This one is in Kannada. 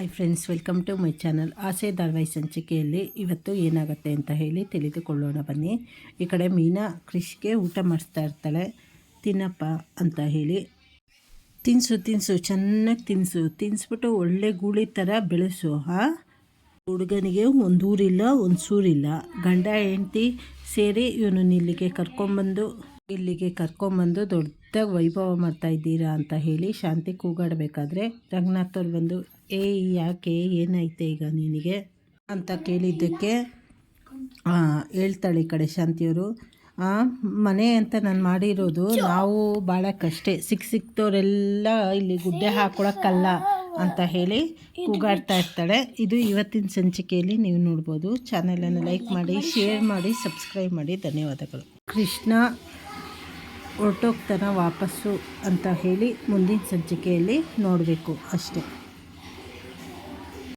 Hi friends welcome to my channel Aase, ಧಾರಾವಾಹಿ ಸಂಚಿಕೆಯಲ್ಲಿ ಇವತ್ತು ಏನಾಗುತ್ತೆ ಅಂತ ಹೇಳಿ ತಿಳಿದುಕೊಳ್ಳೋಣ ಬನ್ನಿ. ಈ ಕಡೆ ಮೀನಾ ಕೃಷಿಗೆ ಊಟ ಮಾಡಿಸ್ತಾ ಇರ್ತಾಳೆ. ತಿನ್ನಪ್ಪ ಅಂತ ಹೇಳಿ. ತಿನ್ಸು ತಿನ್ಸು, ಚೆನ್ನಾಗಿ ತಿನ್ಸು. ತಿನ್ನಿಸ್ಬಿಟ್ಟು ಒಳ್ಳೆ ಗೂಳಿ ಥರ ಬೆಳೆಸು, ಹಾಂ? ಹುಡುಗನಿಗೆ ಒಂದು ಊರಿಲ್ಲ ಒಂದು ಸೂರಿಲ್ಲ ಗಂಡ, ಹೆಂಡ್ತಿ ಸೇರಿ ಇವನು ಇಲ್ಲಿಗೆ ಕರ್ಕೊಂಬಂದು ಇಲ್ಲಿಗೆ ಕರ್ಕೊಂಬಂದು ದೊಡ್ಡದಾಗಿ ವೈಭವ ಮಾಡ್ತಾ ಇದ್ದೀರಾ ಅಂತ ಹೇಳಿ ಶಾಂತಿ ಕೂಗಾಡಬೇಕಾದ್ರೆ ರಂಗನಾಥವ್ರು ಬಂದು, ಏ, ಯಾಕೆ? ಏನಾಯ್ತೆ ಈಗ ನಿನಗೆ? ಅಂತ ಕೇಳಿದ್ದಕ್ಕೆ ಹೇಳ್ತಾಳೆ ಈ ಕಡೆ ಶಾಂತಿಯವರು ಮನೆ ಅಂತ ನಾನು ಮಾಡಿರೋದು ನಾವು ಭಾಳ ಕಷ್ಟೇ. ಸಿಕ್ಕ ಸಿಕ್ತವರೆಲ್ಲ ಇಲ್ಲಿ ಗುಡ್ಡೆ ಹಾಕೊಳಕ್ಕಲ್ಲ. ಅಂತ ಹೇಳಿ ಕೂಗಾಡ್ತಾ ಇರ್ತಾಳೆ. ಇದು ಇವತ್ತಿನ ಸಂಚಿಕೆಯಲ್ಲಿ ನೀವು ನೋಡ್ಬೋದು. ಚಾನಲನ್ನು ಲೈಕ್ ಮಾಡಿ ಶೇರ್ ಮಾಡಿ ಸಬ್ಸ್ಕ್ರೈಬ್ ಮಾಡಿ. ಧನ್ಯವಾದಗಳು. ಕೃಷ್ಣ ಹೊರಟೋಗ್ತಾನ ವಾಪಸ್ಸು ಅಂತ ಹೇಳಿ ಮುಂದಿನ ಸಂಚಿಕೆಯಲ್ಲಿ ನೋಡಬೇಕು ಅಷ್ಟೇ.